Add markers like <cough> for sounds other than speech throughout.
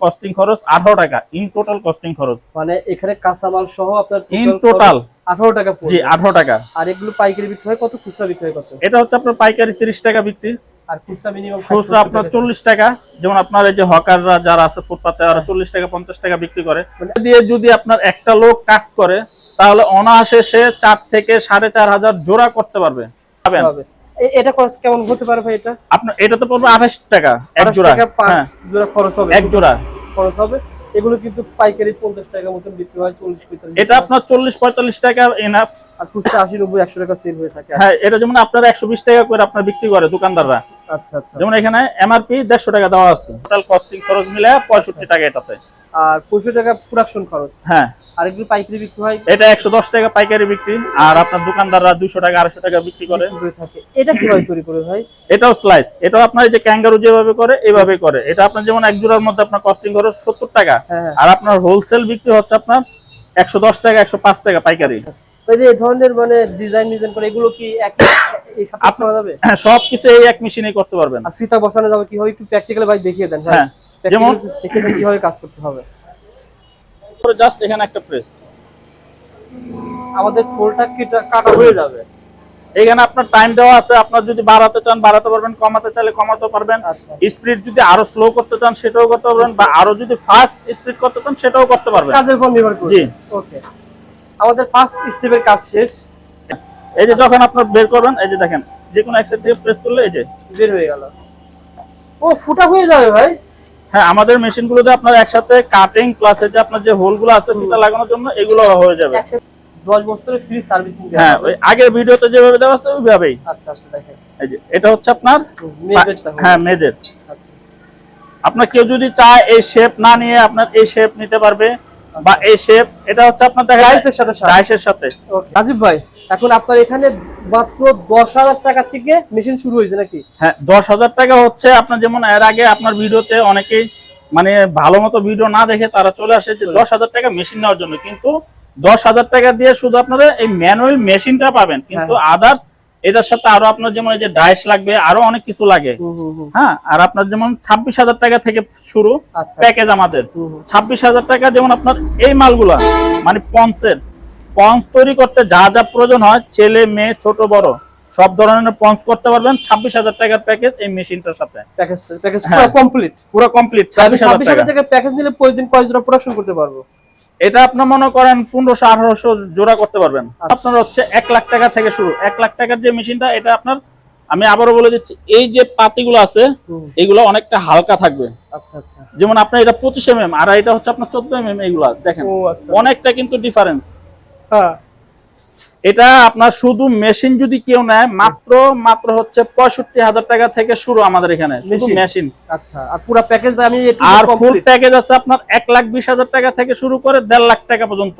Costing খরচ আঠারো টাকা ইন টোটাল কস্টিং খরচ। মানে এখানে কাঁচামাল সহ আপনার ইন টোটাল আঠারো টাকা জি পড়বে আঠারো টাকা। আর এগুলো পাইকারি বিক্রি হয় কত? খুচরা বিক্রি হয় কত? এটা হচ্ছে আপনার পাইকারি তিরিশ টাকা বিক্রি। আর খুচরা মিনিমাম খুচরা আপনার চল্লিশ টাকা। যেমন আপনার এই যে হকাররা যারা আছে ফুটপাতে ওরা চল্লিশ টাকা পঞ্চাশ টাকা বিক্রি করে। মানে দিয়ে যদি আপনার একটা লোক কাজ করে তাহলে অনায়াসে সে চার থেকে সাড়ে চার হাজার জোড়া করতে পারবে। পাবেন। এটা খরচ কেমন হতে পারে ভাই এটা? আপনার এটা তো পড়বে আঠাশ টাকা এক জোড়া। হ্যাঁ। জোড়া খরচ হবে। এক জোড়া। খরচ হবে। এগুলো কিন্তু পাইকারি পঞ্চাশ টাকা মতন বিক্রি হয় চল্লিশ পঁয়তাল্লিশ এটা আপনার চল্লিশ পঁয়তাল্লিশ টাকা এনাফ আর খুচরা আশি নব্বই একশো টাকা সেল হয়ে থাকে। হ্যাঁ এটা যেমন আপনার একশো বিশ টাকা করে আপনার বিক্রি করে দোকানদাররা। আচ্ছা আচ্ছা। যেমন এখানে এমআরপি দেড়শো টাকা দেওয়া আছে। টোটাল কস্টিং খরচ মিলে পঁয়ষট্টি টাকা এটাতে। আর পঁয়ষট্টি টাকা প্রোডাকশন খরচ। হ্যাঁ। আর এগুলো পাইকারি বিক্রি হয়। এটা একশো দশ টাকা পাইকারি বিক্রি আর আপনার দোকানদাররা দুইশো টাকা আড়াইশো টাকা বিক্রি করে। থাকে। এটা কীভাবে তৈরি করে ভাই? এটাও স্লাইস এটাও আপনার যে ক্যাঙ্গারু যেভাবে করে এইভাবে করে। এটা আপনার যেমন এক জোড়ার মধ্যে আপনার কস্টিং খরচ সত্তর টাকা। হ্যাঁ হ্যাঁ। আর আপনার হোলসেল বিক্রি হচ্ছে আপনার একশো দশ টাকা একশো পাঁচ টাকা পাইকারি। ওই যে ধরনের মানে ডিজাইন ডিজাইন করে এগুলো কি এক এই করা যাবে? হ্যাঁ সব কিছু এই এক মেশিনেই করতে পারবেন। আর ফিতা বসানো যাবে কীভাবে? একটু প্র্যাকটিক্যালি ভাই দেখিয়ে দেন হ্যাঁ, যেমন- দেন কীভাবে কাজ করতে হবে? জাস্ট এখানে একটা প্রেস আমাদের ফোলটা কাটা হয়ে যাবে। এখানে আপনার টাইম দেওয়া আছে আপনার যদি বাড়াতে চান বাড়াতে পারবেন কমাতে চাইলে কমাতে পারবেন। আচ্ছা। স্পিড যদি আরও স্লো করতে চান সেটাও করতে পারবেন বা আরও যদি ফাস্ট স্পিড করতে চান সেটাও করতে পারবেন। কাজের উপর নির্ভর করে জি। ওকে আমাদের ফার্স্ট স্টেপের কাজ শেষ। এই যে যখন আপনার বের করবেন এই যে দেখেন যে কোনো এক সাইড থেকে প্রেস করলে এই যে। বের হয়ে গেল। ও ফুটা হয়ে যাবে ভাই। হ্যাঁ আমাদের মেশিনগুলোতে আপনার একসাথে কাটিং প্লাস যে আপনার যে হোলগুলো আছে ফিতা লাগানোর জন্য এগুলো হয়ে যাবে। একসাথে দশ বছরের ফ্রি সার্ভিসিং হ্যাঁ ওই আগের ভিডিওতে যেভাবে দেওয়া আছে ওইভাবেই। আচ্ছা আচ্ছা দেখেন। এই যে এটা হচ্ছে আপনার হ্যাঁ আচ্ছা। আপনার কেউ যদি চায় এই শেপ না নিয়ে আপনার এই শেপ নিতে পারবে বা এই শেপ এটা হচ্ছে আপনার দেখা সাথে সাথে। রাইসের সাথে। রাজীব ভাই এখন আপনার এখানে মাত্র দশ হাজার টাকা থেকে মেশিন শুরু হয়েছে নাকি? হ্যাঁ দশ হাজার টাকা হচ্ছে আপনার যেমন এর আগে আপনার ভিডিওতে অনেকেই মানে ভালো মতো ভিডিও না দেখে তারা চলে আসে যে দশ হাজার টাকা মেশিন নেওয়ার জন্য। কিন্তু দশ হাজার টাকা দিয়ে শুধু আপনারা এই ম্যানুয়াল মেশিনটা পাবেন। কিন্তু হ্যাঁ। আদার্স এটার সাথে আরও আপনার যেমন এই যে ডাইস লাগবে আরও অনেক কিছু লাগে। হ্যাঁ আর আপনার যেমন ছাব্বিশ হাজার টাকা থেকে শুরু আচ্ছা প্যাকেজ আমাদের। হুম, হুম। ছাব্বিশ হাজার টাকা যেমন আপনার এই মালগুলা মানে পঞ্চের পঞ্চ তৈরি করতে যা যা প্রয়োজন হয় ছেলে মেয়ে ছোট বড় সব ধরনের পঞ্চ করতে পারবেন। ছাব্বিশ হাজার টাকার প্যাকেজ এই মেশিনটার সাথে। প্যাকেজ হ্যাঁ। পুরো কমপ্লিট পুরো কমপ্লিট ছাব্বিশ হাজার প্যাকেজ নিলে প্রতিদিন কয় জোড়া প্রোডাকশন করতে পারব? এটা আপনার মনে করেন পনেরোশো আঠারোশো জোড়া করতে পারবেন। আচ্ছা। আপনার হচ্ছে এক লাখ টাকা থেকে শুরু। এক লাখ টাকার যে মেশিনটা এটা আপনার আমি আবারও বলে দিচ্ছি এই যে পাতিগুলো আছে এগুলো অনেকটা হালকা থাকবে। আচ্ছা আচ্ছা। যেমন আপনার এটা পঁচিশ এম এম আর এটা হচ্ছে আপনার চোদ্দ এম এম এগুলা দেখেন। অনেকটা কিন্তু ডিফারেন্স এটা আপনার শুধু মেশিন যদি কেউ নেয় মাত্র মাত্র হচ্ছে পঁয়ষট্টি হাজার টাকা থেকে শুরু আমাদের এখানে শুধু মেশিন আচ্ছা আর পুরো প্যাকেজ আমি আর ফুল প্যাকেজ আছে আপনার এক লাখ বিশ হাজার টাকা থেকে শুরু করে দেড় লাখ টাকা পর্যন্ত।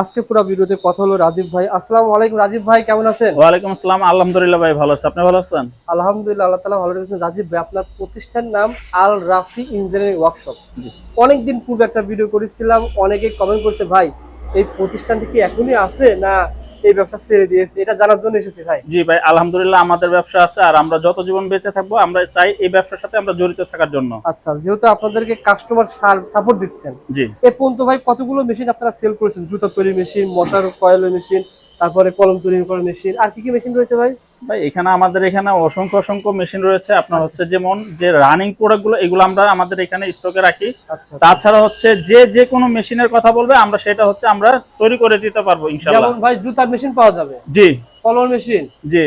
আজকে পুরো ভিডিওতে কথা হলো রাজীব ভাই। আসসালামু আলাইকুম রাজীব ভাই কেমন আছেন? ওয়ালাইকুম আসসালাম আলহামদুলিল্লাহ ভাই ভালো আছে। আপনি ভালো আছেন? আলহামদুলিল্লাহ আল্লাহ তালা ভালো রেখেছেন। রাজীব ভাই আপনার প্রতিষ্ঠান নাম আল রাফি ইঞ্জিনিয়ারিং ওয়ার্কশপ। অনেকদিন পূর্বে একটা ভিডিও করেছিলাম অনেকে কমেন্ট করছে ভাই এই প্রতিষ্ঠানটি কি এখনই আছে না এই ব্যবসা ছেড়ে দিয়েছে? এটা জানার জন্য এসেছি ভাই। জি ভাই আলহামদুলিল্লাহ আমাদের ব্যবসা আছে আর আমরা যত জীবন বেঁচে থাকব আমরা চাই এই ব্যবসার সাথে আমরা জড়িত থাকার জন্য। আচ্ছা যেহেতু আপনাদেরকে কাস্টমার সাপোর্ট দিচ্ছেন জি। এ পর্যন্ত ভাই কতগুলো মেশিন আপনারা সেল করেছেন? জুতা তৈরি মেশিন মশার কয়েল মেশিন তারপরে কলম তৈরি করার মেশিন আর কি কি মেশিন রয়েছে ভাই? ভাই এখানে আমাদের এখানে অসংখ্য অসংখ্য মেশিন রয়েছে। আপনার হচ্ছে যেমন যে রানিং প্রোডাক্টগুলো এগুলো আমরা আমাদের এখানে স্টকে রাখি। আচ্ছা। তাছাড়া হচ্ছে যে যে কোনো মেশিনের কথা বলবে আমরা সেটা হচ্ছে আমরা তৈরি করে দিতে পারব ইনশাল্লাহ যেমন ভাই জুতার মেশিন পাওয়া যাবে। জি। কলম মেশিন জি।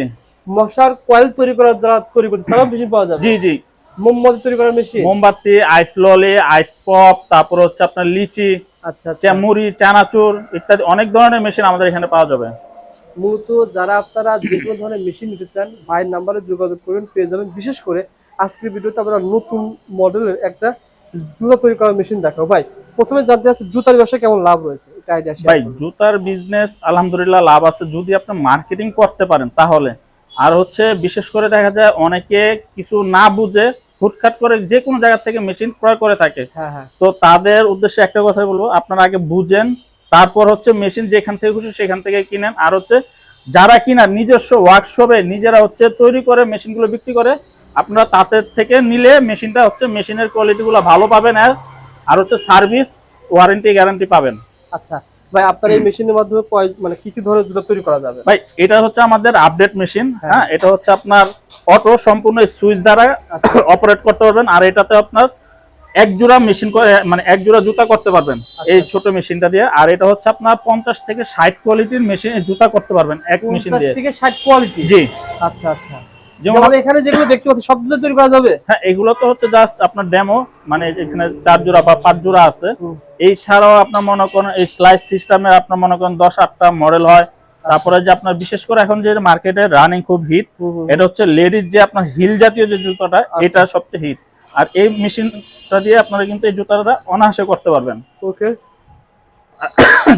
মশার কয়েল তৈরি করার যারা তৈরি করতে তারাও মেশিন পাওয়া যাবে। জি জি। মোমবাতি তৈরি করার মেশিন মোমবাতি আইস ললি আইস পপ তারপর হচ্ছে আপনার লিচি। আচ্ছা আচ্ছা। মুড়ি চানাচুর ইত্যাদি অনেক ধরনের মেশিন আমাদের এখানে পাওয়া যাবে। মূলত যারা আপনারা যে কোনো ধরনের মেশিন নিতে চান ভাইয়ের নাম্বারে যোগাযোগ করবেন পেয়ে যাবেন। বিশেষ করে আজকের ভিডিওতে আমরা নতুন মডেলের একটা জুতা তৈরি করার মেশিন দেখাবো। ভাই প্রথমে জানতে চাচ্ছি জুতার ব্যবসা কেমন লাভ রয়েছে? এটা আইডিয়া ভাই জুতার বিজনেস আলহামদুলিল্লাহ লাভ আছে। যদি আপনি মার্কেটিং করতে পারেন তাহলে। আর হচ্ছে বিশেষ করে দেখা যায় অনেকে কিছু না বুঝে হুটখাট করে যে কোনো জায়গা থেকে মেশিন ক্রয় করে থাকে। হ্যাঁ হ্যাঁ। তো তাদের উদ্দেশ্যে একটা কথা বলব আপনারা আগে বুঝেন তারপর হচ্ছে মেশিন যেখান থেকে খুশি সেখান থেকে কিনেন। আর হচ্ছে যারা কিনা নিজস্ব ওয়ার্কশপে নিজেরা হচ্ছে তৈরি করে মেশিনগুলো বিক্রি করে আপনারা তাদের থেকে নিলে মেশিনটা হচ্ছে মেশিনের কোয়ালিটিগুলো ভালো পাবেন আর আর হচ্ছে সার্ভিস ওয়ারেন্টি গ্যারান্টি পাবেন। আচ্ছা ভাই আপনার এই মেশিনের মাধ্যমে মানে কি কি ধরনের জুতা তৈরি করা যাবে? ভাই এটা হচ্ছে আমাদের আপডেট মেশিন হ্যাঁ এটা হচ্ছে আপনার অটো সম্পূর্ণ সুইচ দ্বারা অপারেট করতে পারবেন আর এটাতে আপনার এক জোড়া মেশিন মানে এক জোড়া জুতা করতে পারবেন এই ছোট মেশিনটা দিয়ে। আর এটা হচ্ছে আপনার পঞ্চাশ থেকে ষাট কোয়ালিটির মেশিন জুতা করতে পারবেন এক মেশিন দিয়ে। থেকে ষাট কোয়ালিটি জি। আচ্ছা আচ্ছা। যেমন যেমন এখানে যেগুলো দেখতে পাচ্ছি সব জুতা তৈরি করা যাবে? হ্যাঁ এগুলো তো হচ্ছে জাস্ট আপনার ডেমো মানে এখানে চার জোড়া বা পাঁচ জোড়া আছে। এই ছাড়াও আপনার মনে করেন এই স্লাইস সিস্টেমে আপনার মনে করেন দশ আটটা মডেল হয়। তারপরে যে আপনার বিশেষ করে এখন যে মার্কেটে রানিং খুব হিট। এটা হচ্ছে লেডিস যে আপনার হিল জাতীয় যে জুতাটা এটা সবচেয়ে হিট আর এই মেশিনটা দিয়ে আপনারা কিন্তু এই জুতাটা অনায়াসে করতে পারবেন। ওকে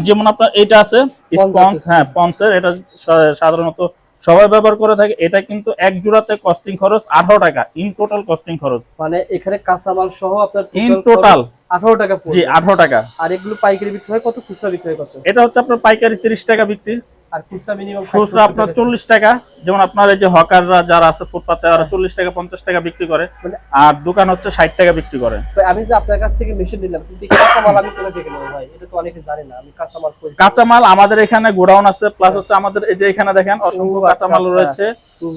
যেমন আপনার এটা আছে স্পঞ্জ হ্যাঁ পন্সের এটা সাধারণত সবাই ব্যবহার করে থাকে। এটা কিন্তু এক জোড়াতে কস্টিং খরচ আঠারো টাকা ইন টোটাল কস্টিং খরচ। মানে এখানে কাঁচামাল সহ আপনার In total। আঠারো টাকা জি পড়বে আঠারো টাকা। আর এগুলো পাইকারি বিক্রি হয় কত খুচরা বিক্রি হয় কত? এটা হচ্ছে আপনার পাইকারি তিরিশ টাকা বিক্রি। খুচরা আপনার চল্লিশ টাকা যেমন আপনার এই যে হকাররা যারা আছে ফুটপাতে ওরা চল্লিশ টাকা পঞ্চাশ টাকা বিক্রি করে। মানে- আর দোকান হচ্ছে ষাট টাকা বিক্রি করে। আমি যে আপনার কাছ থেকে মেশিন নিলাম কিন্তু কাঁচামাল আমি কোথা থেকে নেব ভাই? এটা তো অনেকে জানে না আমি কাঁচামাল কাঁচামাল আমাদের এখানে গোডাউন আছে প্লাস হচ্ছে আমাদের এই যে এখানে দেখেন অসংখ্য কাঁচামাল। রয়েছে।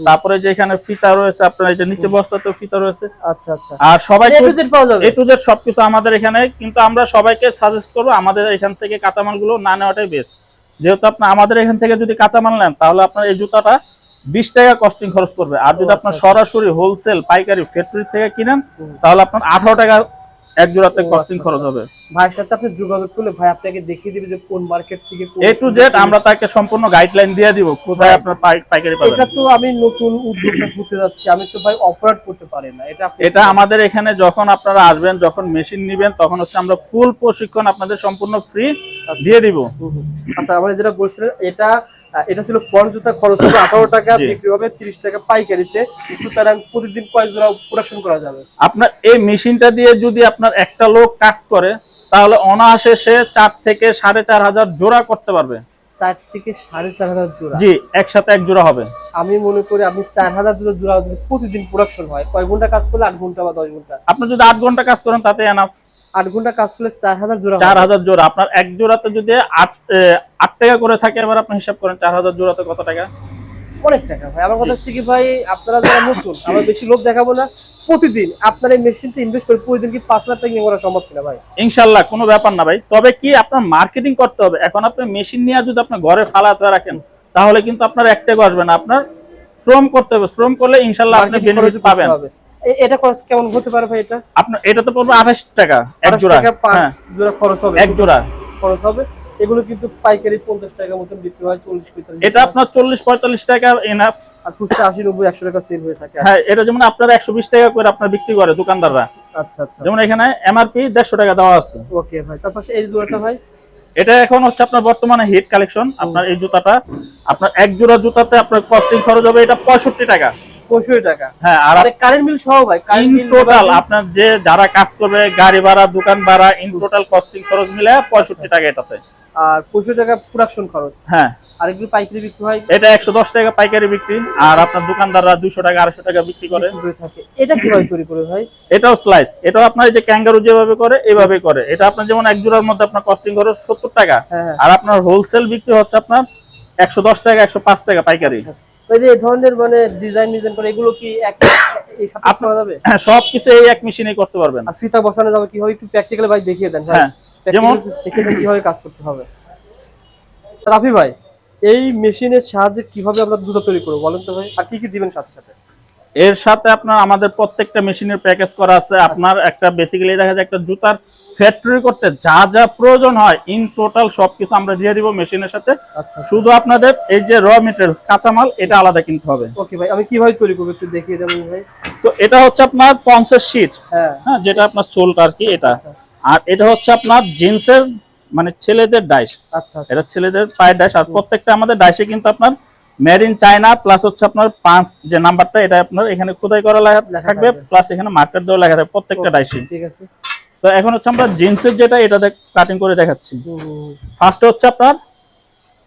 তারপরে যে এখানে ফিতা রয়েছে আপনার এই যে নিচে বস্তাতেও ফিতা রয়েছে। আচ্ছা আচ্ছা। আর সবাই টু পাওয়া যাবে? এ টু জেড সবকিছু আমাদের এখানে কিন্তু আমরা সবাইকে সাজেস্ট করব আমাদের এখান থেকে কাঁচামালগুলো না নেওয়াটাই বেস্ট যেহেতু আপনার আমাদের এখান থেকে যদি কাঁচামাল নেন তাহলে আপনার এই জুতাটা বিশ টাকা কস্টিং খরচ করবে। আর যদি আপনার আচ্ছা, সরাসরি হোলসেল পাইকারি ফ্যাক্টরি থেকে কিনেন তাহলে আপনার আঠারো টাকা এক জোড়াতে কস্টিং আচ্ছা, খরচ আচ্ছা। হবে। ভাইয়ের সাথে আপনি যোগাযোগ করলে ভাই আপনাকে দেখিয়ে দিবে যে কোন মার্কেট থেকে এ টু জেড আমরা তাকে সম্পূর্ণ গাইডলাইন দিয়ে দিব কোথায় আপনার পাই- পাইকারি এটা তো আমি নতুন উদ্যোক্তা হতে যাচ্ছি। আমি তো ভাই অপারেট করতে পারি না। এটা এটা আমাদের এখানে যখন আপনারা আসবেন যখন মেশিন নিবেন তখন হচ্ছে আমরা ফুল প্রশিক্ষণ আপনাদের সম্পূর্ণ ফ্রি দিয়ে দিব। আচ্ছা আমরা যেটা বলছিলেন এটা এটা ছিল পন জুতা খরচ হবে আঠারো টাকা বিক্রি হবে তিরিশ টাকা পাইকারিতে। সুতরাং প্রতিদিন কয় জোড়া প্রোডাকশন করা যাবে। আপনার এই মেশিনটা দিয়ে যদি আপনার একটা লোক কাজ করে তাহলে অনায়াসে সে চার থেকে সাড়ে চার হাজার জোড়া করতে পারবে। চার থেকে সাড়ে চার হাজার জোড়া। জি একসাথে এক জোড়া হবে। আমি মনে করি আপনি চার হাজার জোড়া জোড়া প্রতিদিন প্রোডাকশন হয় কয় ঘণ্টা কাজ করলে আট ঘণ্টা বা দশ ঘণ্টা? আপনি যদি আট ঘণ্টা কাজ করেন তাতে এনাফ আট ঘণ্টা কাজ করলে চার হাজার জোড়া চার হাজার জোড়া। আপনার এক জোড়াতে যদি আট আট টাকা করে থাকে এবার আপনি হিসাব করেন চার হাজার জোড়াতে কত টাকা? অনেক টাকা ভাই। আমার কথা হচ্ছে কি ভাই আপনারা যারা নতুন আমরা বেশি লোক দেখাবো না। প্রতিদিন আপনার এই মেশিনটা ইনভেস্ট করে প্রতিদিন কি পাঁচ লাখ টাকা করা সম্ভব কিনা ভাই? ইনশাল্লাহ কোনো ব্যাপার না ভাই। তবে কি আপনার মার্কেটিং করতে হবে? এখন আপনি মেশিন নিয়ে যদি আপনার ঘরে ফালাতে রাখেন তাহলে কিন্তু আপনার এক টাকা আসবে না। আপনার শ্রম করতে হবে। শ্রম করলে ইনশাল্লাহ আপনি বেনিফিট পাবেন। এটা খরচ কেমন হতে পারে ভাই এটা? আপনার এটাতে পড়বে আঠাশ টাকা এক জোড়া। হ্যাঁ। জোড়া খরচ হবে। এক জোড়া। খরচ হবে। এগুলো কিন্তু পাইকারি পঞ্চাশ টাকা মতন বিক্রি হয় চল্লিশ পঁয়তাল্লিশ এটা আপনার চল্লিশ পঁয়তাল্লিশ টাকা এনাফ আর খুচরা আশি নব্বই একশো টাকা সেল হয়ে থাকে। হ্যাঁ এটা যেমন আপনার একশো বিশ টাকা করে আপনার বিক্রি করে দোকানদাররা। আচ্ছা আচ্ছা। যেমন এখানে এমআরপি দেড়শো টাকা দেওয়া আছে। ওকে ভাই তারপর এই জোড়াটা ভাই? এটা এখন হচ্ছে আপনার বর্তমানে হিট কালেকশন আপনার এই জুতাটা। আপনার এক জোড়া জুতাতে আপনার কস্টিং খরচ হবে এটা পঁয়ষট্টি টাকা। টাকা। হ্যাঁ আর কারেন্ট বিল সহ ভাই ইন টোটাল আপনার যে যারা কাজ করবে গাড়ি ভাড়া দোকান ভাড়া ইন টোটাল কস্টিং খরচ মিলে পঁয়ষট্টি টাকা এটাতে। আর টাকা প্রোডাকশন খরচ। হ্যাঁ। আর এগুলো পাইকারি বিক্রি হয়? এটা একশো দশ টাকা পাইকারি বিক্রি। আর আপনার দোকানদাররা টাকা আড়াইশো টাকা বিক্রি করে। এটা কীভাবে তৈরি করে ভাই? এটাও স্লাইস এটাও আপনার যে ক্যাঙ্গারু যেভাবে করে এভাবে করে। এটা আপনার যেমন এক জোড়ার মধ্যে আপনার কস্টিং খরচ সত্তর টাকা। হ্যাঁ আর আপনার হোলসেল বিক্রি হচ্ছে আপনার একশো দশ টাকা একশো পাঁচ টাকা পাইকারি। ওই যে এই ধরনের মানে ডিজাইন ডিজাইন করে এগুলো কি এক করা যাবে? হ্যাঁ সবকিছু এই এক মেশিনেই করতে পারবেন। আর ফিতা বসানো যাবে কীভাবে একটু প্র্যাকটিক্যালি ভাই দেখিয়ে দেন হ্যাঁ, যেমন- কীভাবে কাজ করতে হবে। রাফি ভাই এই মেশিনের সাহায্যে কীভাবে আমরা দুধ তৈরি করব বলেন তো ভাই? আর কি কি দিবেন সাথে সাথে? এর সাথে আপনার আমাদের প্রত্যেকটা মেশিনের প্যাকেজ করা আছে। আপনার একটা বেসিক্যালি দেখা যায় একটা জুতার ফ্যাক্টরি করতে যা যা প্রয়োজন হয় ইন টোটাল সবকিছু আমরা দিয়ে দিব মেশিনের সাথে। আচ্ছা শুধু আপনাদের এই যে র মেটেরিয়ালস কাঁচামাল এটা আলাদা কিনতে হবে। ওকে ভাই আমি কীভাবে তৈরি করব একটু দেখিয়ে দেবেন ভাই। তো এটা হচ্ছে আপনার পঞ্চাশ শিট হ্যাঁ। হ্যাঁ যেটা আপনার সোলটা আর কি এটা। আচ্ছা। আর এটা হচ্ছে আপনার জিন্সের মানে ছেলেদের ডাইস আচ্ছা আচ্ছা। এটা ছেলেদের পায়ের ডাইস আর প্রত্যেকটা আমাদের ডাইসে কিন্তু আপনার মেড ইন চায়না প্লাস হচ্ছে আপনার পাঁচ যে নাম্বারটা এটা আপনার এখানে খোদাই করা থাকবে। প্লাস এখানে মার্কেট দেওয়া লেখা থাকবে প্রত্যেকটা ডাইসে ঠিক আছে। তো এখন হচ্ছে আমরা জিন্সের যেটা এটা কাটিং করে দেখাচ্ছি। ফার্স্ট হচ্ছে আপনার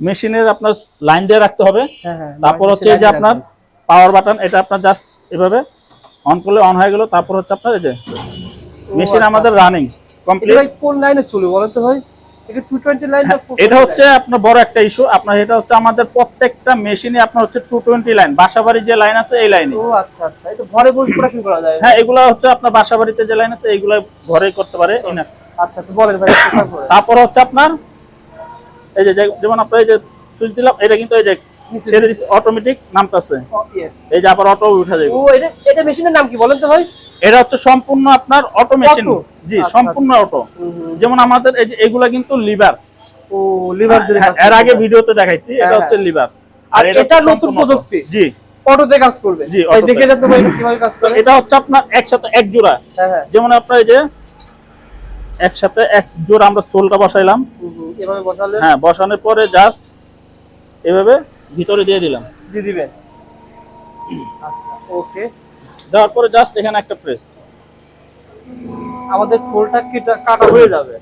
মেশিনের আপনার লাইন দিয়ে রাখতে হবে। হ্যাঁ হ্যাঁ তারপর হচ্ছে এই যে আপনার পাওয়ার বাটন এটা আপনার জাস্ট এভাবে অন করলে অন হয়ে গেল তারপর হচ্ছে আপনার এই যে মেশিন আচ্ছা, আমাদের রানিং কমপ্লিট কোন লাইনে চলবে বলেন তো ভাই? এটা হচ্ছে আপনার বড় একটা ইস্যু আপনার এটা হচ্ছে আমাদের প্রত্যেকটা মেশিনে আপনার হচ্ছে টু টোয়েন্টি লাইন বাসাবাড়ি যে লাইন আছে এই লাইনে ও আচ্ছা আচ্ছা। এটা ঘরে বসে করা যায়। হ্যাঁ এগুলা হচ্ছে আপনার বাসাবাড়িতে যে লাইন আছে এগুলা ঘরে করতে পারে আচ্ছা আচ্ছা বলেন ভাই তারপর হচ্ছে আপনার এই যে- যেমন আপনার এই যে সুইচ দিলাম এটা কিন্তু এই যে ছেড়ে দিচ্ছে অটোমেটিক নামতেছে। এই যে আবার অটো উঠে যাবে। ও এটা এটা মেশিনের নাম কি বলেন তো ভাই? এটা হচ্ছে সম্পূর্ণ আপনার অটো মেশিন জি আচ্ছা, সম্পূর্ণ অটো যেমন আমাদের এই এগুলা কিন্তু লিভার। ও লিভার দিয়ে এর আগে ভিডিওতে দেখাইছি এটা হ্যাঁ, হচ্ছে লিভার। আর এটা নতুন প্রযুক্তি? জি। অটোতে কাজ করবে? জি, দেখে যাতে ভাই কীভাবে কাজ করে? এটা হচ্ছে আপনার একসাথে এক জোড়া। হ্যাঁ হ্যাঁ। যেমন আপনার এই যে একসাথে এক জোড়া আমরা সোলটা বসাইলাম। এভাবে বসালে? হ্যাঁ বসানোর পরে জাস্ট এভাবে ভিতরে দিয়ে দিলাম। দিয়ে দিবেন? আচ্ছা ওকে। দেওয়ার পরে জাস্ট এখানে একটা প্রেস আমাদের ফোলটা কেটা কাটা হয়ে যাবে।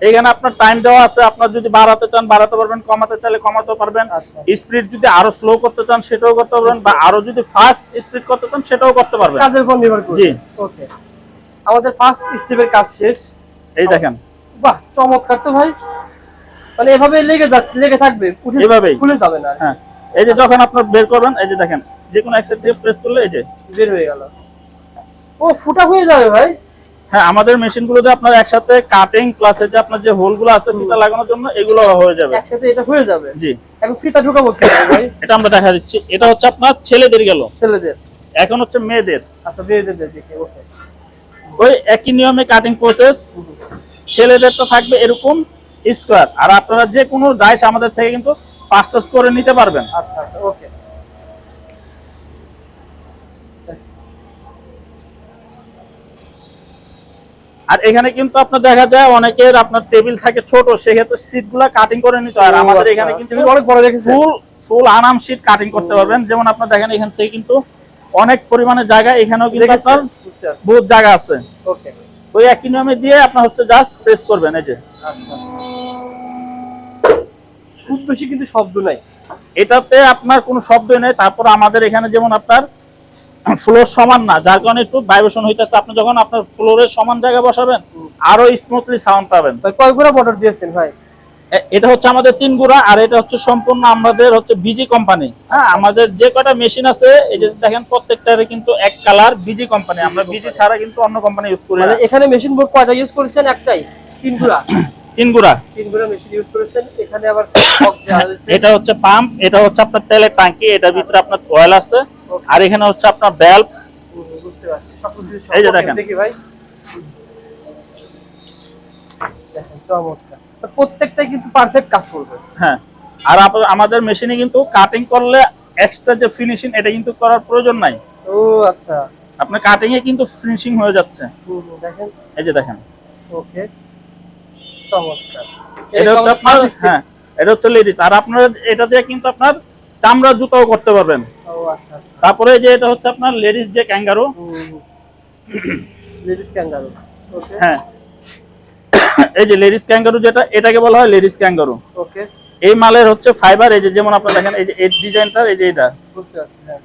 এখানে আপনার টাইম দেওয়া আছে আপনার যদি বাড়াতে চান বাড়াতে পারবেন কমাতে চাইলে কমাতে পারবেন। আচ্ছা। স্পিড যদি আরও স্লো করতে চান সেটাও করতে পারবেন বা আরও যদি ফাস্ট স্পিড করতে চান সেটাও করতে পারবেন। কাজের উপর নির্ভর করে জি। ওকে। আমাদের ফার্স্ট স্টেপের কাজ শেষ। এই দেখেন। বাহ চমৎকার তো ভাই। মানে এভাবে লেগে যাচ্ছে লেগে থাকবে এভাবেই। খুলে যাবে না। হ্যাঁ। এই যে যখন আপনার বের করবেন এই যে দেখেন যে কোনো এক সাইড থেকে প্রেস করলে এই যে বের হয়ে গেল। ও ফুটা হয়ে যাবে ভাই। হ্যাঁ আমাদের মেশিনগুলোতে আপনার একসাথে কাটিং প্লাস যে আপনার যে হোলগুলো আছে ফিতা লাগানোর জন্য এগুলো হয়ে যাবে। একসাথে এটা হয়ে যাবে। জি। এখন ফিতা ঢুকাবো ভাই। <coughs> এটা আমরা দেখা দিচ্ছি। এটা হচ্ছে আপনার ছেলেদের গেল। ছেলেদের। এখন হচ্ছে মেয়েদের। আচ্ছা মেয়েদের দেখে ওকে। ওই একই নিয়মে কাটিং প্রসেস ছেলেদের তো থাকবে এরকম। স্কোয়ার। আর আপনারা যে কোনো ডাইস আমাদের থেকে কিন্তু পারচেস করে নিতে পারবেন। আচ্ছা আচ্ছা ওকে। আর এখানে কিন্তু আপনার দেখা যায় অনেকের আপনার টেবিল থাকে ছোট সেক্ষেত্রে সিটগুলা কাটিং করে নিতে হয়। আর আমাদের এখানে কিন্তু অনেক বড় দেখেছে। ফুল ফুল আরাম সিট কাটিং করতে পারবেন। যেমন আপনার দেখেন এখান থেকে কিন্তু অনেক পরিমাণে জায়গা। এখানেও কিন্তু আপনার বহুত জায়গা আছে। ওকে। ওই একই নিয়মে দিয়ে আপনার হচ্ছে জাস্ট প্রেস করবেন এই যে। আচ্ছা আচ্ছা। খুব বেশি কিন্তু শব্দ নাই। এটাতে আপনার কোনো শব্দ নেই তারপর আমাদের এখানে যেমন আপনার ফ্লোর সমান না যার কারণে একটু ভাইব্রেশন হইতেছে। আপনি যখন আপনার ফ্লোরের সমান জায়গায় বসাবেন আরও স্মুথলি সাউন্ড পাবেন। কয় গুণা মোটর দিয়েছেন ভাই? এটা হচ্ছে আমাদের তিন গুড়া আর এটা হচ্ছে সম্পূর্ণ আমাদের হচ্ছে বিজি কোম্পানি হ্যাঁ। আমাদের যে কটা মেশিন আছে এই যে দেখেন প্রত্যেকটারে কিন্তু এক কালার বিজি কোম্পানি আমরা বিজি ছাড়া কিন্তু অন্য কোম্পানি ইউজ করি মানে এখানে মেশিন বোর্ড কয়টা ইউজ করেছেন? একটাই তিন গুণা <coughs> তিন গুড়া। তিন গুণা মেশিন ইউজ করেছেন। এখানে আবার box দেওয়া হয়েছে। এটা হচ্ছে পাম্প এটা হচ্ছে আপনার তেলের ট্যাঙ্কি এটার ভিতরে আপনার অয়েল আছে। আর এখানে হচ্ছে আপনার বুঝতে পারছি। কিছু এই যে দেখেন। দেখি ভাই। দেখেন চমৎকার। প্রত্যেকটাই কিন্তু পারফেক্ট কাজ করবে। হ্যাঁ আর আমাদের মেশিনে কিন্তু কাটিং করলে এক্সট্রা যে ফিনিশিং এটা কিন্তু করার প্রয়োজন নাই। ও আচ্ছা। আপনার কাটিং এ কিন্তু ফিনিশিং হয়ে যাচ্ছে। দেখেন। এই যে দেখেন। ওকে চমৎকার। এটা হচ্ছে আপনার হ্যাঁ এটা হচ্ছে লেডিস আর আপনারা এটা দিয়ে কিন্তু আপনার চামড়া জুতাও করতে পারবেন। ও আচ্ছা আচ্ছা। তারপরে যে এটা হচ্ছে আপনার লেডিস যে ক্যাঙ্গারু লেডিস ক্যাঙ্গারু হ্যাঁ। এই যে লেডিস ক্যাঙ্গারু যেটা এটাকে বলা হয় লেডিস ক্যাঙ্গারু ওকে। এই মালের হচ্ছে ফাইবার এই যে যেমন আপনারা দেখেন এই যে এই ডিজাইনটা এই যে এটা বুঝতে পারছি হ্যাঁ।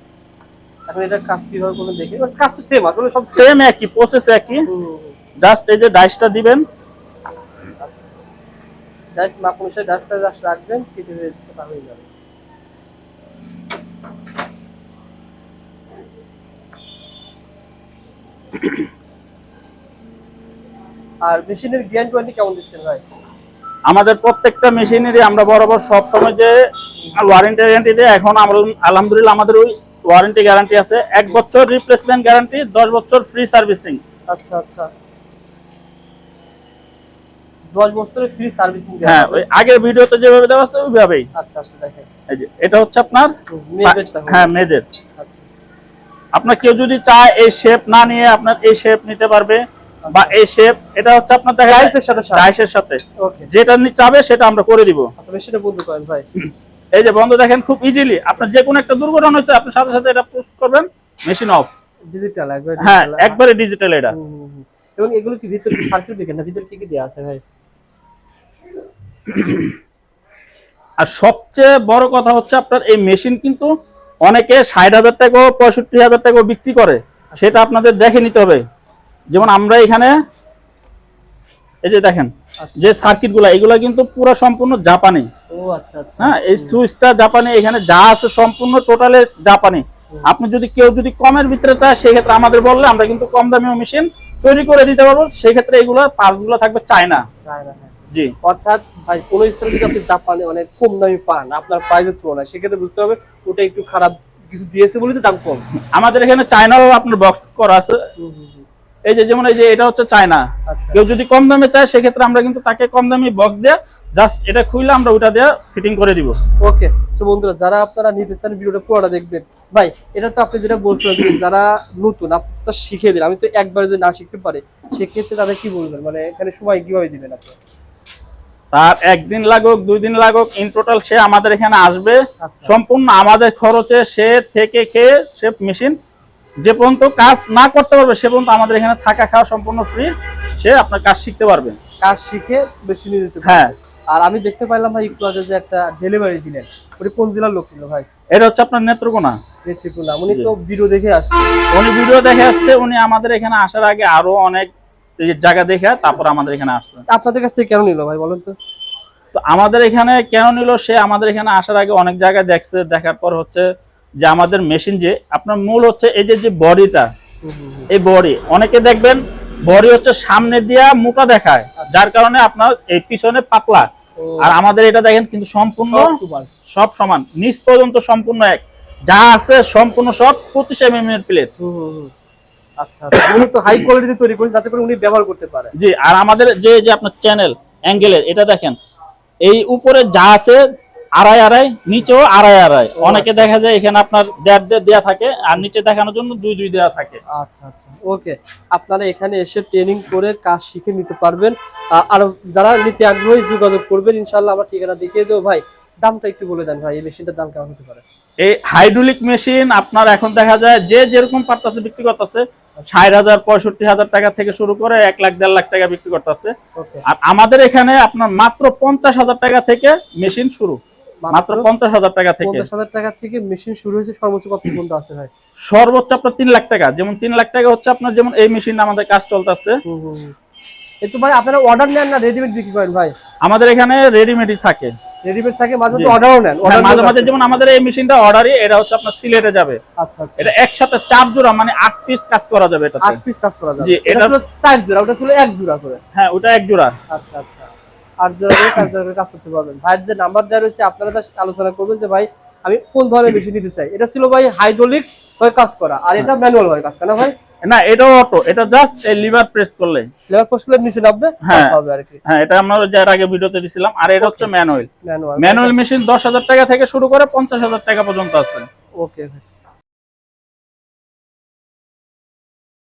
এখন এটা কাজ কীভাবে কোনো দেখি। কাজ তো সেম আসলে সব সেম একই প্রসেস একই। জাস্ট এই যে ডাইসটা দিবেন। ডাইস মাপ অনুসারে ডাইসটা জাস্ট রাখবেন কেটে হয়ে হয়ে যাবে আর মেশিনের গ্যারান্টি ওয়ারেন্টি কেমন দিচ্ছেন ভাই? আমাদের প্রত্যেকটা মেশিনেরই আমরা বরাবর সব সময় যে ওয়ারেন্টি গ্যারান্টি দিই এখন আমরা আলহামদুলিল্লাহ আমাদের ওই ওয়ারেন্টি গ্যারান্টি আছে। এক বছর রিপ্লেসমেন্ট গ্যারান্টি দশ বছর ফ্রি সার্ভিসিং আচ্ছা আচ্ছা। দশ বছরের ফ্রি সার্ভিসিং হ্যাঁ ওই আগের ভিডিওতে যেভাবে দেওয়া আছে ওইভাবেই। আচ্ছা আচ্ছা দেখেন। এই যে এটা হচ্ছে আপনার মেয়েদেরটা হ্যাঁ মেয়েদের। আচ্ছা। আপনার কেউ যদি চায় এই শেপ না নিয়ে আপনার এই শেপ নিতে পারবে বা এই শেপ এটা হচ্ছে আপনার দেখা ডাইসের সাথে ডাইসের সাথে। ওকে যেটা নি- চাবে সেটা আমরা করে দিব। আচ্ছা মেশিনটা বন্ধ করেন ভাই। <clears throat> এই যে বন্ধ দেখেন খুব ইজিলি আপনার যে কোনো একটা দুর্ঘটনা হয়েছে আপনি সাথে সাথে এটা পুশ করবেন মেশিন অফ ডিজিটাল একবার হ্যাঁ একবারে ডিজিটাল এটা। এবং এগুলো কি ভিতরে সার্কিট ব্রেকার না ভিতরে কি কি দেওয়া আছে ভাই? আর সবচেয়ে বড় কথা হচ্ছে আপনার এই মেশিন কিন্তু অনেকে ষাট হাজার টাকা পঁয়ষট্টি হাজার টাকা বিক্রি করে। সেটা আপনাদের দেখে নিতে হবে। যেমন আমরা এখানে এই যে দেখেন আচ্ছা। যে সার্কিটগুলা এগুলা কিন্তু পুরো সম্পূর্ণ জাপানি। আচ্ছা আচ্ছা। হ্যাঁ এই সুইচটা জাপানি এখানে যা আছে সম্পূর্ণ টোটালে জাপানি। আপনি যদি কেউ যদি কমের ভিতরে চায় সেক্ষেত্রে আমাদের বললে আমরা কিন্তু কম দামি মেশিন তৈরি করে দিতে পারব। সেক্ষেত্রে এগুলো পার্টসগুলো থাকবে চায়না চায়না হ্যাঁ। জি। অর্থাৎ ভাই কোনো স্থানে যদি আপনি জাপানে অনেক কম দামি পান আপনার প্রাইসের তুলনায় সেক্ষেত্রে বুঝতে হবে ওটা একটু খারাপ কিছু দিয়েছে বলে দাম কম। আমাদের এখানে চায়নাও আপনার বক্স করা আছে। এই যে যেমন এই যে এটা হচ্ছে চায়না। আচ্ছা। কেউ যদি কম দামে চায় সেক্ষেত্রে আমরা কিন্তু তাকে কম দামি বক্স দেয়া জাস্ট এটা খুললে আমরা ওটা দিয়ে ফিটিং করে দিব। ওকে সো বন্ধুরা যারা আপনারা নিতে চান ভিডিওটা পুরোটা দেখবেন। ভাই এটা তো আপনি যেটা বলছিলেন যে যারা নতুন আপনি তো শিখিয়ে দিন আমি তো একবার যদি না শিখতে পারি সেক্ষেত্রে তাদের কি বলবেন? মানে এখানে সময় কীভাবে দিবেন আপনি? তার একদিন লাগুক দুই দিন লাগুক ইন টোটাল সে আমাদের এখানে আসবে। আচ্ছা। সম্পূর্ণ আমাদের খরচে সে থেকে খেয়ে সে মেশিন যে পর্যন্ত কাজ না করতে পারবে সে পর্যন্ত আমাদের এখানে থাকা খাওয়া সম্পূর্ণ ফ্রি সে আপনার কাজ শিখতে পারবে। কাজ শিখে বেশি নিয়ে পারবেন। হ্যাঁ। আর আমি দেখতে পাইলাম ভাই একটু আগে যে একটা ডেলিভারি দিলেন ওটা কোন জেলার লোক ছিল ভাই? এটা হচ্ছে আপনার নেত্রকোনা। নেত্রকোনা উনি তো ভিডিও দেখে আসছে। উনি ভিডিও দেখে আসছে উনি আমাদের এখানে আসার আগে আরও অনেক জায়গা দেখে তারপর আমাদের এখানে আসছে আপনাদের কাছ থেকে কেন নিল ভাই বলেন তো? তো আমাদের এখানে কেন নিল সে আমাদের এখানে আসার আগে অনেক জায়গায় দেখছে দেখার পর হচ্ছে যে আমাদের মেশিন যে আপনার মূল হচ্ছে এই যে যে বডিটা এই বডি অনেকে দেখবেন বডি হচ্ছে সামনে দিয়া মোটা দেখায় যার কারণে আপনার এই পিছনে পাতলা। আর আমাদের এটা দেখেন কিন্তু সম্পূর্ণ সব সমান। নিচ পর্যন্ত সম্পূর্ণ এক। যা আছে সম্পূর্ণ সব পঁচিশ এম এম এর প্লেট আচ্ছা আচ্ছা। উনি তো হাই কোয়ালিটিতে তৈরি করেন যাতে করে উনি ব্যবহার করতে পারে। জি আর আমাদের যে যে আপনার চ্যানেল অ্যাঙ্গেলের এটা দেখেন। এই উপরে যা আছে আড়াই আড়াই নিচেও আড়াই আড়াই। অনেকে দেখা যায় এখানে আপনার দেড় দেড় দেওয়া থাকে আর নিচে দেখানোর জন্য দুই দুই দেওয়া থাকে। আচ্ছা আচ্ছা। ওকে আপনারা এখানে এসে ট্রেনিং করে কাজ শিখে নিতে পারবেন। আর যারা নিতে আগ্রহী যোগাযোগ করবেন। ইনশাল্লাহ আমার ঠিকানা দেখিয়ে দেবো। ভাই দামটা একটু বলে দেন ভাই এই মেশিনটার দাম কেমন হতে পারে? এই হাইড্রোলিক মেশিন আপনার এখন দেখা যায় যে যেরকম পারতাছে বিক্রি করতেছে ষাট হাজার পঁয়ষট্টি হাজার টাকা থেকে শুরু করে এক লাখ দেড় লাখ টাকা বিক্রি করতেছে। আর আমাদের এখানে আপনার মাত্র পঞ্চাশ হাজার টাকা থেকে মেশিন শুরু। মাত্র পঞ্চাশ হাজার টাকা থেকে। টাকা থেকে মেশিন শুরু হয়েছে সর্বোচ্চ কত পর্যন্ত আছে ভাই? সর্বোচ্চ আপনার তিন লাখ টাকা। যেমন তিন লাখ টাকা হচ্ছে আপনার যেমন এই মেশিন আমাদের কাজ চলতেছে। একটু ভাই আপনারা অর্ডার নেন না রেডিমেড বিক্রি করেন ভাই। আমাদের এখানে রেডিমেডই থাকে। রেডিমেড থাকে মাঝে মাঝে অর্ডারও নেন হ্যাঁ, মাঝে মাঝে যেমন আমাদের এই মেশিনটা অর্ডারই এটা হচ্ছে আপনার সিলেটে যাবে। আচ্ছা আচ্ছা। এটা একসাথে চার জোড়া মানে আট পিস কাজ করা যাবে এটা আট পিস কাজ করা যাবে। জি, এটা চার জোড়া ওটা এক জোড়া করে। হ্যাঁ ওটা এক জোড়া। আচ্ছা আচ্ছা। আট জোড়া করে চার জোড়া করে কাজ করতে পারবেন। ভাইয়ের যে নাম্বার দেওয়া রয়েছে আপনারা তার আলোচনা করবেন যে ভাই আমি কোন ধরনের মেশিন নিতে চাই? এটা ছিল ভাই হাইড্রোলিক হয়ে কাজ করা। আর এটা ম্যানুয়াল হয়ে কাজ করা ভাই? না এটা অটো এটা জাস্ট এই লিভার প্রেস করলে লিভার প্রেস করলে নিচে নামবে হ্যাঁ। হবে আর কি হ্যাঁ এটা আমরা যার আগে ভিডিওতে দিছিলাম আর এটা হচ্ছে ম্যানুয়াল ম্যানুয়াল মেশিন দশ হাজার টাকা থেকে শুরু করে পঞ্চাশ হাজার টাকা পর্যন্ত আছে। ওকে